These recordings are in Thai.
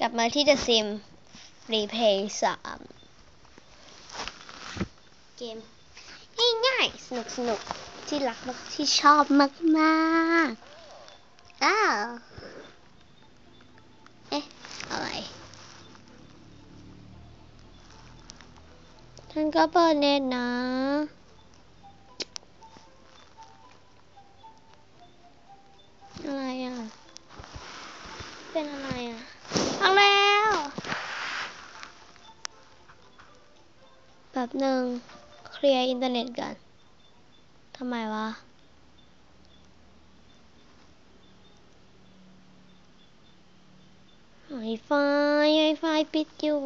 กลับมาที่ The Sim Replay 3 เกมง่ายๆสนุกสนุกที่รักมากที่ชอบมากๆอ้าว เอ๊ะ อะไร ท่านก็เปิดเน็ตนะ หนึ่งเคลียร์อินเทอร์เน็ตกันทำไมวะไวไฟไวไฟปิดอยู่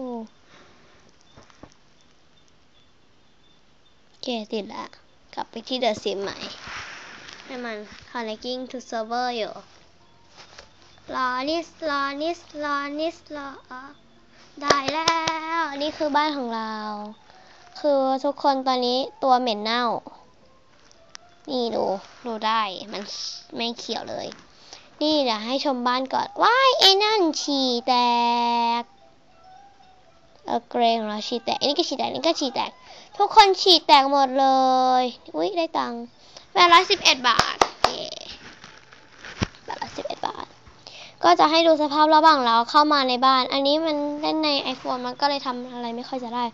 โอเคติดละกลับไปที่เดอะซิมใหม่ ให้มัน connecting to server อยู่รอนิสรอนิสรอนิสรอได้แล้ว นี่คือบ้านของเรา คือทุกคนตอนนี้ตัวเหม็นเน่า นี่ดู ดูได้ มันไม่เขียวเลย นี่เดี๋ยวให้ชมบ้านก่อน ว้ายไอ้นั่นฉี่แตก เออเกรงเราฉี่แตก อันนี้ก็ฉี่แตก อันนี้ก็ฉี่แตก ทุกคนฉี่แตกหมดเลย อุ้ยได้ตังค์แปดร้อยสิบเอ็ดบาทแปดร้อยสิบเอ็ดบาท ก็จะให้ดูสภาพระหว่างเราเข้ามาในบ้าน อันนี้มันเล่นใน iPhone มันก็เลยทำอะไรไม่ค่อยจะได้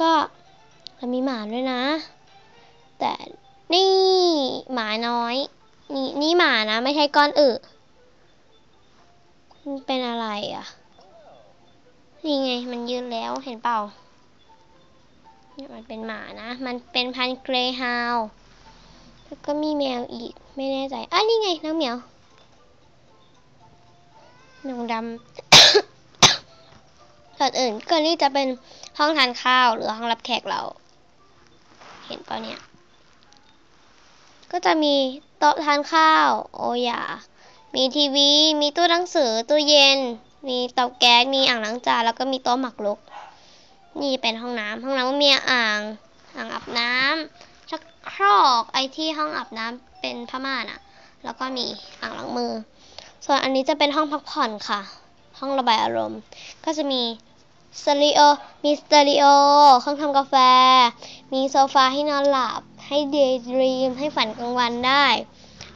ก็ มันมีหมาด้วยนะ แต่นี่หมาน้อย นี่นี่หมานะ ไม่ใช่ก้อนอึมันเป็นอะไรอะ นี่ไงมันยืนแล้วเห็นเปล่าเนี่ยมันเป็นหมานะ มันเป็นพันเกรฮาวแล้วก็มีแมวอีกไม่แน่ใจอะนี่ไงน้องเหมียวแมวดำส่วนอื่นก็นี่จะเป็นห้องทานข้าวหรือห้องรับแขกเรา เห็นเปล่าเนี่ย ก็จะมีโต๊ะทานข้าว โอ้ยามีทีวี มีตู้หนังสือ ตู้เย็น มีเตาแก๊ส มีอ่างล้างจาน แล้วก็มีโต๊ะหมักลุกนี่เป็นห้องน้ำห้องน้ำก็มีอ่าง อ่างอาบน้ำชักโครกไอที่ห้องอาบน้ำเป็นผ้าม่านอะแล้วก็มีอ่างล้างมือ ส่วนอันนี้จะเป็นห้องพักผ่อนค่ะ ห้องระบายอารมณ์ ก็จะมี สเตอริโอ มีสเตอริโอ เครื่องทำกาแฟ มีโซฟาให้นอนหลับ ให้เดย์ดรีม ให้ฝันกลางวันได้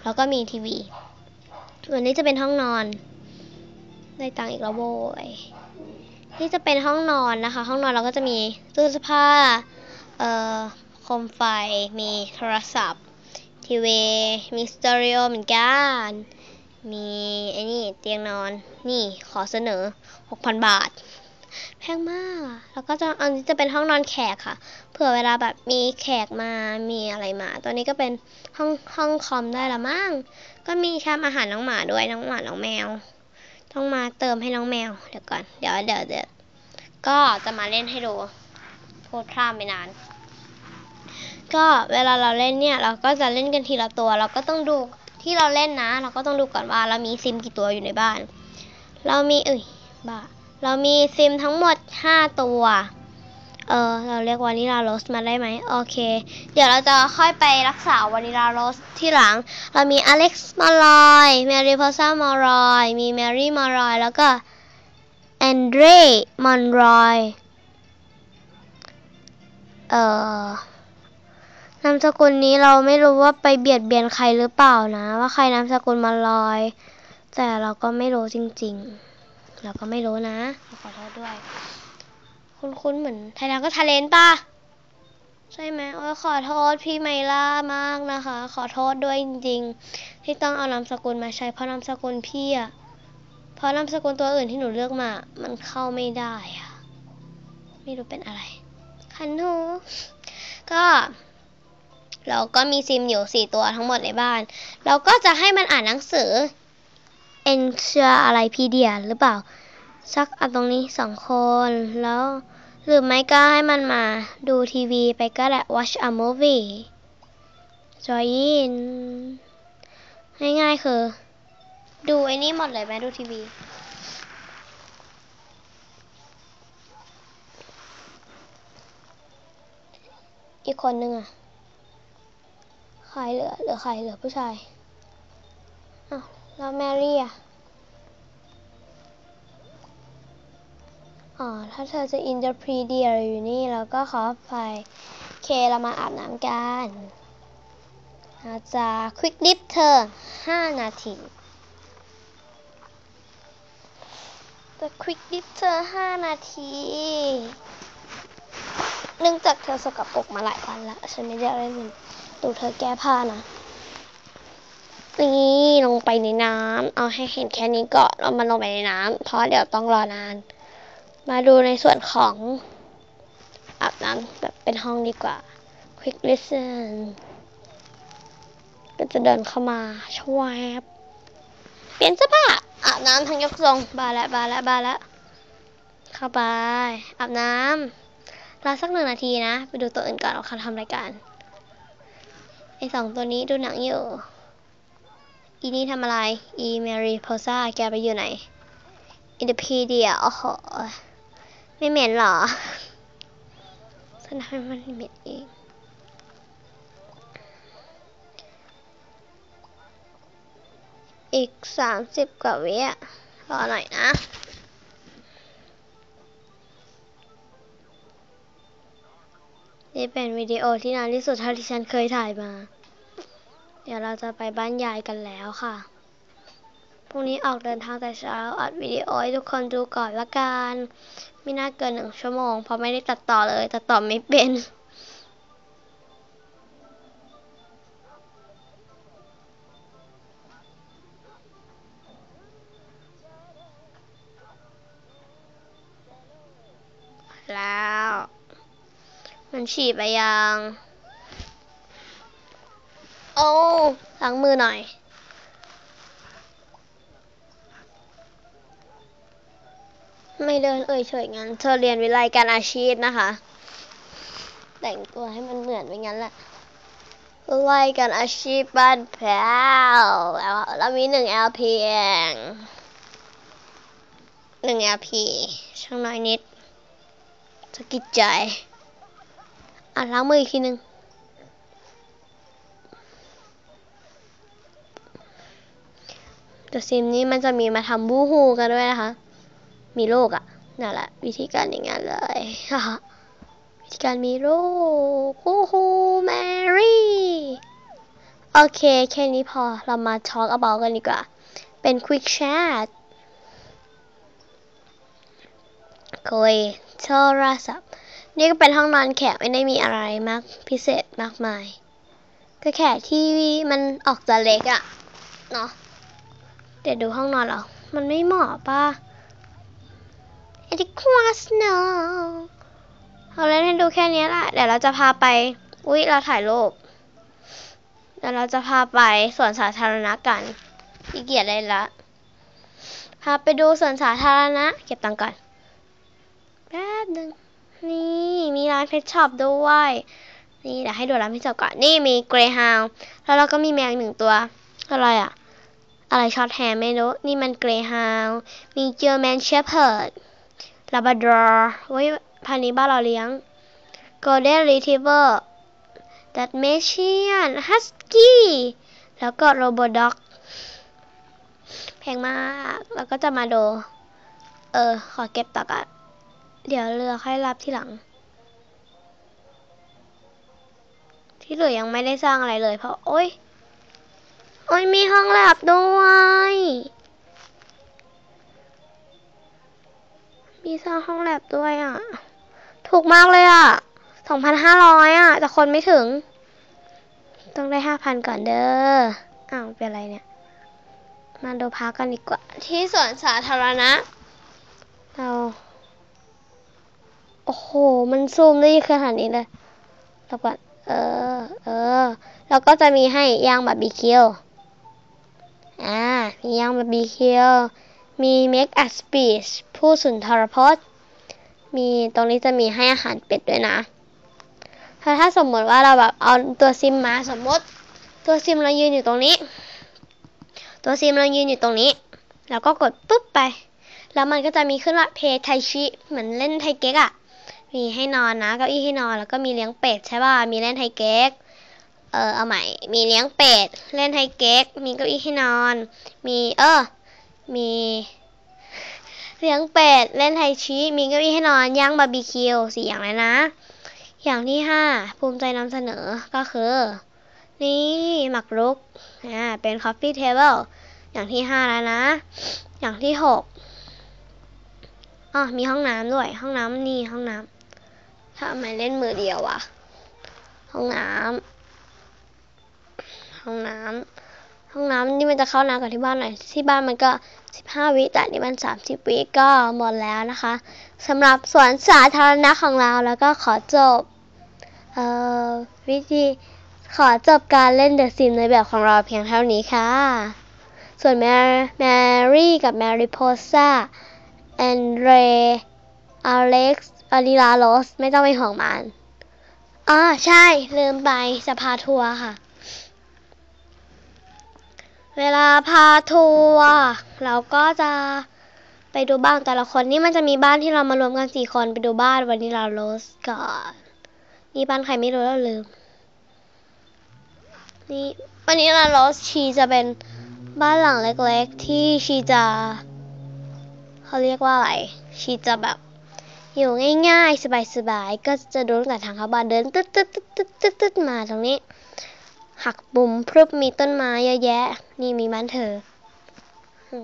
แล้วก็มีทีวี ส่วนนี้จะเป็นห้องนอน ได้ตังอีกแล้วโว้ยนี่จะเป็นห้องนอนนะคะ ห้องนอนเราก็จะมีตู้เสื้อผ้า เอ่อ โคมไฟ มีโทรศัพท์ ทีวี มีสเตอริโอเหมือนกัน มีไอ้นี่เตียงนอน นี่ขอเสนอ 6,000 บาท แพงมาก แล้วก็จะอันนี้จะเป็นห้องนอนแขกค่ะ เผื่อเวลาแบบมีแขกมา มีอะไรมา ตัวนี้ก็เป็นห้องห้องคอมได้ละมั้ง ก็มีชามอาหารน้องหมาด้วย น้องหมา น้องแมว ต้องมาเติมให้น้องแมว เดี๋ยวก่อน เดี๋ยวเดี๋ยวเดี๋ยวก็จะมาเล่นให้ดู พูดพร่ำไปนาน ก็เวลาเราเล่นเนี่ย เราก็จะเล่นกันทีละตัว เราก็ต้องดูที่เราเล่นนะ เราก็ต้องดูก่อนว่าเรามีซิมกี่ตัวอยู่ในบ้าน เรามีเอ้ยบ้า เรามีซิมทั้งหมด 5 ตัว เออเราเรียกวานิลาโรสมาได้ไหมโอเค เดี๋ยวเราจะค่อยไปรักษาวานิลาโรสที่หลัง เรามีอเล็กซ์มารอยแมรี่พอซ่ามารอยมีแมรี่มารอยแล้วก็แอนเดรมอนรอยเอ่อนามสกุลนี้เราไม่รู้ว่าไปเบียดเบียนใครหรือเปล่านะ ว่าใครนามสกุลมารอย แต่เราก็ไม่รู้จริง ๆ เราก็ไม่รู้นะขอโทษด้วย คุ้นๆเหมือนไทยแลนด์ก็ทาเลนป่ะใช่ไหมโอ้ยขอโทษพี่ไมล่ามากนะคะ ขอโทษด้วยจริงๆ ที่ต้องเอานามสกุลมาใช้เพราะนามสกุลพี่อะเพราะนามสกุลตัวอื่นที่หนูเลือกมา มันเข้าไม่ได้อะไม่รู้เป็นอะไร คันหูก็ เราก็มีซิมอยู่สี่ตัวทั้งหมดในบ้าน เราก็จะให้มันอ่านหนังสือ เอ็นเชียอะไรพีเดียหรือเปล่า สักอันตรงนี้สองคน แล้ว หรือไม่ก็ให้มันมาดูทีวีไปก็ได้ watch a movie join ง่ายๆคือ ดูไอ้นี่หมดเลยไหมดูทีวีอีกคนนึงอะใครเหลือ เหลือใครเหลือผู้ชายอ้าว แล้วแมรี่อะ อ๋อ ถ้าเธอจะอินเตอร์พรีเดียอยู่นี่แล้วก็ขอไปเคเรามาอาบน้ำกันอาจจะควิกดิฟเธอ 5 นาทีจะควิกดิฟเธอ 5 นาทีเนื่องจากเธอสกปรกมาหลายวันแล้ว ฉันไม่ได้เล่นดูเธอแก้ผ้านะ นี่ลงไปในน้ำเอาให้เห็นแค่นี้ก่อนแล้วมันลงไปในน้ำเพราะเดี๋ยวต้องรอนาน มาดูในส่วนของอาบน้ำแบบเป็นห้องดีกว่า quick listen ก็จะเดินเข้ามาชวบเปลี่ยนเสื้อผ้าอาบน้ำทั้งยกทรงบาละบาละบาละเข้าไปอาบน้ำรอสักหนึ่งนาทีนะ ไปดูตัวอื่นก่อนว่าเขาทำรายการไอสองตัวนี้ดูหนังอยู่ อีนี่ทำอะไร อีเมรีโพซ่าแกไปอยู่ไหนอินเดพีเดียโอ้โหไม่เหม็นหรอฉันทำให้มันเหม็นเองอีกสามสิบกว่าวิอะรอหน่อยนะ นี่เป็นวิดีโอที่นานที่สุดเท่าที่ฉันเคยถ่ายมา เดี๋ยวเราจะไปบ้านยายกันแล้วค่ะ พรุ่งนี้ออกเดินทางแต่เช้า อัดวิดีโอให้ทุกคนดูก่อนละกัน ไม่น่าเกินหนึ่งชั่วโมง เพราะไม่ได้ตัดต่อเลย ตัดต่อไม่เป็น แล้ว มันฉีดไปยัง โอ้ล้างมือหน่อย ไม่เดินเอ่ยเฉยงั้น เธอเรียนวิไลการอาชีพนะคะ แต่งตัวให้มันเหมือนไปงั้นแหละวิไลการอาชีพบ้านแพ้วแล้วเรามีหนึ่ง LP เองหนึ่ง LP ช่างน้อยนิดสะกิดใจ อะล้างมืออีกทีหนึ่ง ตัวซิมนี้มันจะมีมาทำบูฮูกันด้วยนะคะ มีโรคอะนั่นแหละ วิธีการอย่างนั้นเลยวิธีการมีโรคบูฮูแมรี่ โอเค แค่นี้พอเรามา talk about กันดีกว่า เป็น quick chat คุยโทรศัพท์ นี่ก็เป็นห้องนอนแขกไม่ได้มีอะไรมากพิเศษมากมาย ก็แค่ที่มันออกจะเล็กอะเนาะ เดี๋ยวดูห้องนอนเรา มันไม่เหมาะป่ะ It was no เอาเล่นให้ดูแค่นี้ละเดี๋ยวเราจะพาไป อุ๊ย เราถ่ายรูปเดี๋ยวเราจะพาไปสวนสาธารณะกันขี้เกียจเลยละ พาไปดูสวนสาธารณะ เก็บตังก่อน แป๊บหนึ่งนี่มีร้านเพชช็อปด้วย นี่เดี๋ยวให้ดูร้านเพชช็อปก่อน นี่มีเกรย์ฮาวแล้วเราก็มีแมวหนึ่งตัว อะไรอะ อะไรช็อตแฮร์ไม่รู้ นี่มันเกรฮาวมีเจอแมนเชฟเพิร์ดลาบราดอร์ไว้พันนี้บ้านเราเลี้ยง Golden Retriever ดัตเมเชียนฮัสกี้ แล้วก็โรบอด็อกแพงมาก แล้วก็จะมาดู เออ ขอเก็บตักอะเดี๋ยวเรือค่อยรับที่หลัง ที่เหลือยังไม่ได้สร้างอะไรเลยเพราะ โอ๊ย โอ๊ยมีห้องแลบด้วย มีสร้างห้องแลบด้วยอะ ถูกมากเลยอะสองพันห้าร้อยอะ แต่คนไม่ถึง ต้องได้ห้าพันก่อนเด้อ อ้าว เป็นอะไรเนี่ย มาดูพักกันดีกว่า ที่สวนสาธารณะ เรา โอ้โห มันซูมได้ขนาดนี้เลยแล้วก่อนเออ เออ แล้วก็จะมีให้ย่างบาร์บีคิว อ่ามีย่างบาร์บีคิวมี make a speech ผู้สุนทรพจน์ มีตรงนี้จะมีให้อาหารเป็ดด้วยนะ ถ้าถ้าสมมติว่าเราแบบเอาตัวซิมมาสมมติ ตัวซิมเรายืนอยู่ตรงนี้ ตัวซิมเรายืนอยู่ตรงนี้ แล้วก็กดปุ๊บไป แล้วมันก็จะมีขึ้นว่าเพย์ไทชิเหมือนเล่นไทเก๊กอะมีให้นอนนะเก้าอี้ให้นอนแล้วก็มีเลี้ยงเป็ดใช่ป่ะมีเล่นไทเก๊ก เออเอาใหม่ มีเลี้ยงเป็ด เล่นไทเก๊ก มีเก้าอี้ให้นอน มีเออ มี เลี้ยงเป็ด เล่นไทชี มีเก้าอี้ให้นอน ย่างบาร์บีคิวสี่อย่างเลยนะ อย่างที่ห้าภูมิใจนำเสนอก็คือ นี่หมักรุก อ่า เป็นคอฟฟี่เทเบิลอย่างที่ห้าแล้วนะ อย่างที่หกอ๋อมีห้องน้ำด้วย ห้องน้ำนี่ห้องน้ำถ้าไมเล่นมือเดียวอะห้องน้ำ ห้องน้ำห้องน้ำนี่มันจะเข้านานกว่าที่บ้านหน่อยที่บ้านมันก็สิบห้าวิแต่นี่มันสามสิบวิก็หมดแล้วนะคะสำหรับสวนสาธารณะของเราแล้วก็ขอจบเอ่อวิธีขอจบการเล่นเดอะซิมในแบบของเราเพียงเท่านี้ค่ะ ส่วนแมรี่กับแมริโพซ่าแอนเดรอเล็กซ์อาริลาโรสไม่ต้องไปห่วงมันอ่าใช่ ลืมไปจะพาทัวร์ค่ะ เวลาพาทัวร์เราก็จะไปดูบ้านแต่ละคนนี่มันจะมีบ้านที่เรามารวมกันสี่คนไปดูบ้านวันนี้เราโรสก่อนนี่บ้านใครไม่รู้แล้วลืมนี่วันนี้เราโรสชีจะเป็นบ้านหลังเล็กๆ ที่ชีจะเขาเรียกว่าอะไรชีจะแบบ อยู่ง่ายๆ สบายๆก็จะดูตั้งแต่ทางเข้าบ้านเดินตึ๊ดตึ๊ดตึ๊ดตึ๊ดตึ๊ดตึ๊ดมาตรงนี้ หักปุ่มพรึบมีต้นไม้เยอะแยะ นี่มีบ้านเธอ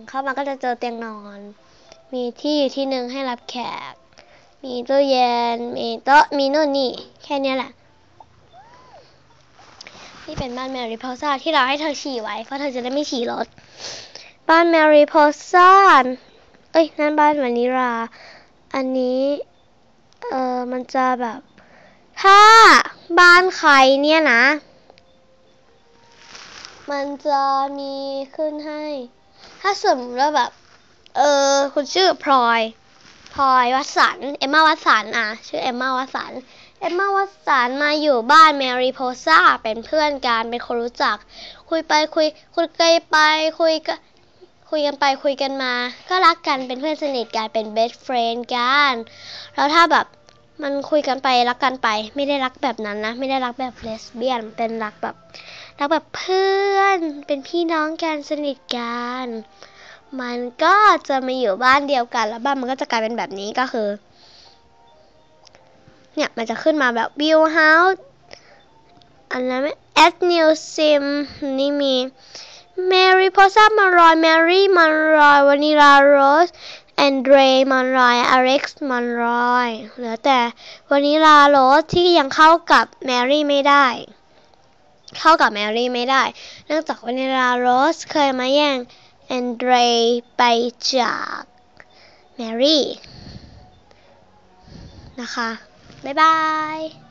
เข้ามาก็จะเจอเตียงนอน มีที่อยู่ที่หนึ่งให้รับแขก มีตู้เย็น มีโต๊ะ มีโน่นนี่ แค่นี้แหละ นี่เป็นบ้านแมรี่พอซ่าที่เราให้เธอฉี่ไว้ เพราะเธอจะได้ไม่ฉี่รถ บ้านแมรี่พอซ่าเอ้ย นั่นบ้านวานิรา อันนี้ เออมันจะแบบ ถ้าบ้านใครเนี่ยนะ มันจะมีขึ้นให้ ถ้าสมมติว่าแบบ เออคุณชื่อพลอยพลอยวัสันเอมมาวัสันอะ ชื่อเอมมาวัสันเอมมาวัสันมาอยู่บ้านแมรี่โพซ่าเป็นเพื่อนกันเป็นคนรู้จัก คุยไปคุยคุยไปไปคุยกันคุยกันไปคุยกันมา ก็รักกันเป็นเพื่อนสนิทกันเป็น best friend กัน แล้วถ้าแบบมันคุยกันไปรักกันไป ไม่ได้รักแบบนั้นนะ ไม่ได้รักแบบเลสเบี้ยนเป็นรักแบบ รักแบบเพื่อนเป็นพี่น้องกันสนิทกันมันก็จะมาอยู่บ้านเดียวกัน แล้วบ้านมันก็จะกลายเป็นแบบนี้ก็คือ เนี่ยมันจะขึ้นมาแบบ view house อันนั้น add new sim นี่มี Mary Posa Monroy Mary Monroy Vanilla Rose Andre Monroy Alex Monroy เหลือแต่ Vanilla Rose ที่ยังเข้ากับ Mary ไม่ได้ เข้ากับแมรี่ไม่ได้ เนื่องจากวานิลาโรสเคยมาแย่งแอนเดรไปจากแมรี่นะคะ บ๊ายบาย